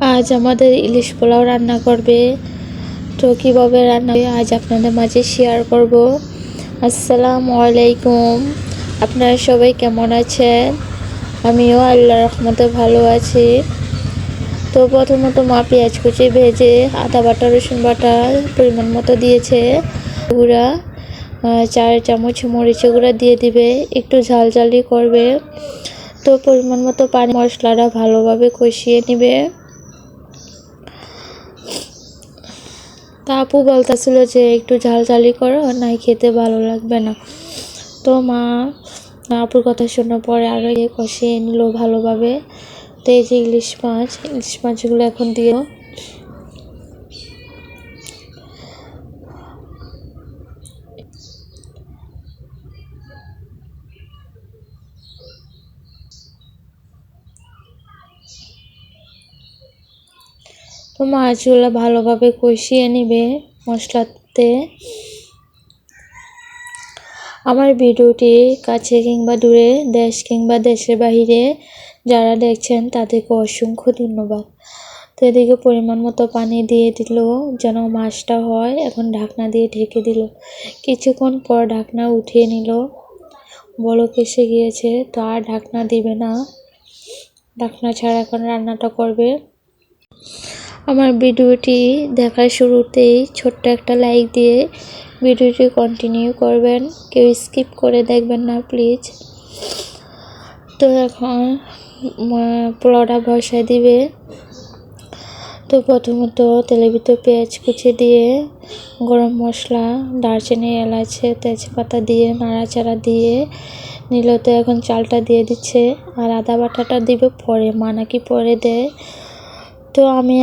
আজ আমাদের ইলিশ পোলাও রান্না করবে। তো কীভাবে রান্না আজ আপনাদের মাঝে শেয়ার করব। আসসালামু আলাইকুম। আপনারা সবাই কেমন আছেন? আমিও আল্লাহ রহমতে ভালো আছি। তো প্রথমত মা পেঁয়াজ কুচি ভেজে আদা বাটা, রসুন বাটা পরিমাণ মতো দিয়েছে। গুঁড়া চার চামচ মরিচে গুঁড়া দিয়ে দিবে। একটু ঝাল ঝালি করবে। তো পরিমাণ মতো পানি মশলাটা ভালোভাবে কষিয়ে নেবে। তা আপু বলতেছিল যে একটু ঝাল ঝালি করো, নাই খেতে ভালো লাগবে না। তো মা আপুর কথা শোনার পরে আরও কষিয়ে নিল ভালোভাবে। তো এই যে ইলিশ মাছ, ইলিশ মাছগুলো এখন দিও তো মাছগুলো ভালোভাবে কষিয়ে নিবে মশলাতে। আমার ভিডিওটি কাছে কিংবা দূরে, দেশ কিংবা দেশের বাহিরে যারা দেখছেন, তাদেরকে অসংখ্য ধন্যবাদ। তো এদিকে পরিমাণ মতো পানি দিয়ে দিল, যেন মাছটা হয়, এখন ঢাকনা দিয়ে ঢেকে দিল। কিছুক্ষণ পর ঢাকনা উঠিয়ে নিল। বলক এসে গিয়েছে, তো আর ঢাকনা দিবে না। ঢাকনা ছাড়া এখন রান্নাটা করবে। আমার ভিডিওটি দেখার শুরুতেই ছোট্ট একটা লাইক দিয়ে ভিডিওটি কন্টিনিউ করবেন। কেউ স্কিপ করে দেখবেন না প্লিজ তো এখন পোলাওটা বসায় দিবে। তো প্রথমত তেলের ভিতর পেঁয়াজ কুচি দিয়ে, গরম মশলা, দারচিনি, এলাচে, তেজপাতা দিয়ে, নাড়াচাড়া দিয়ে নিল তো এখন চালটা দিয়ে দিচ্ছে। আর আদা বাটাটা দিবে পরে, মা নাকি পরে দেয়। তো আমি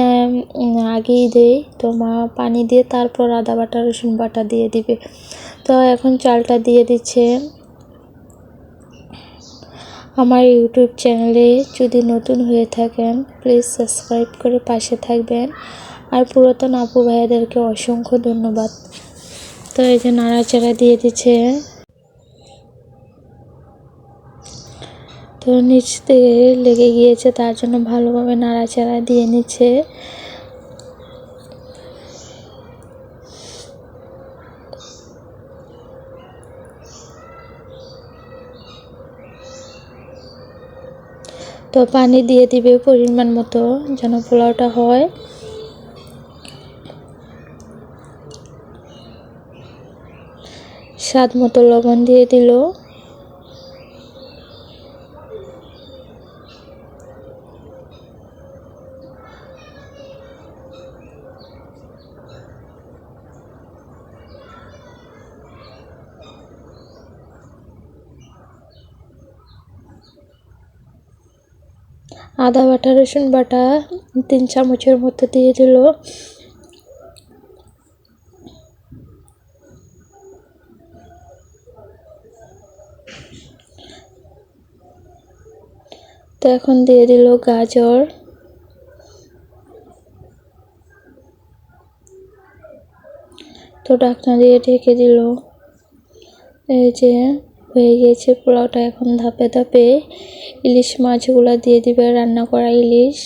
আগেই দেই। তো মা পানি দিয়ে তারপর আদা বাটা, রসুন বাটা দিয়ে দিবে। তো এখন চালটা দিয়ে দিচ্ছে। আমার ইউটিউব চ্যানেলে যদি নতুন হয়ে থাকেন, প্লিজ সাবস্ক্রাইব করে পাশে থাকবেন। আর পুরাতন আপু ভাইয়াদেরকে অসংখ্য ধন্যবাদ। তো এই যে নাড়াচাড়া দিয়ে দিচ্ছে। তো নিচ থেকে লেগে গিয়েছে, তার জন্য ভালোভাবে নাড়াচাড়া দিয়ে নিচ্ছে। তো পানি দিয়ে দিবে পরিমাণ মতো, যেন পোলাওটা হয়। স্বাদ মতো লবণ দিয়ে দিল। আদা, বাটা, রসুন বাটা তিন চামচের মতো দিয়ে দিল। তো এখন দিয়ে দিল গাজর। তো ঢাকনা দিয়ে ঢেকে দিল। এই যে হয়ে গিয়েছে পোলাওটা এখন ধাপে ধাপে। ইলিশ মাছগুলা দিয়ে দিবে রান্না করা ইলিশ।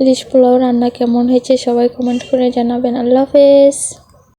ইলিশ পোলাও রান্না কেমন হয়েছে সবাই কমেন্ট করে জানাবেন। আল্লাহ হাফেজ।